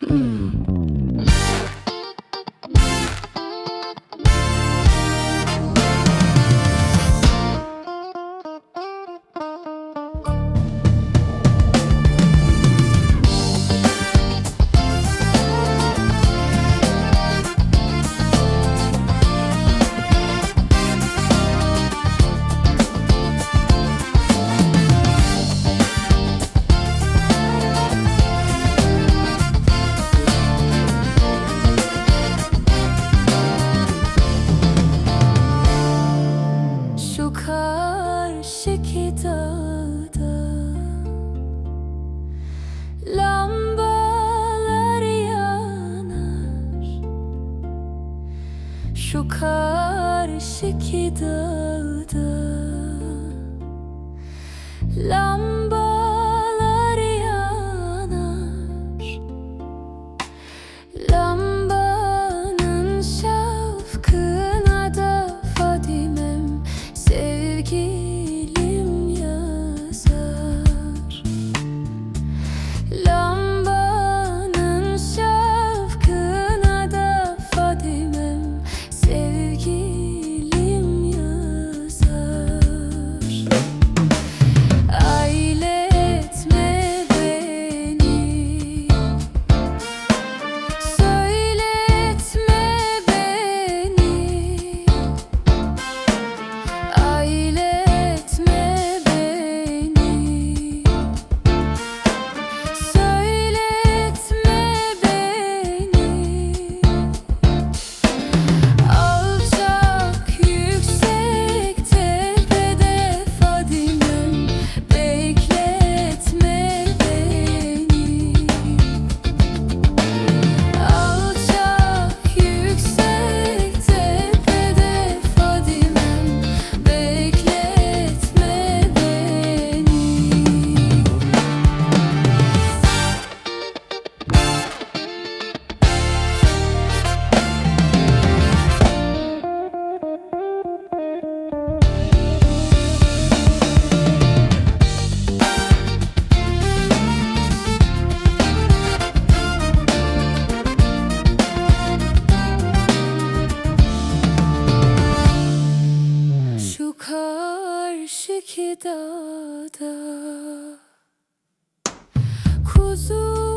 Şu Şu karşıki dağda Lambalar karşıki dağda. Kuzu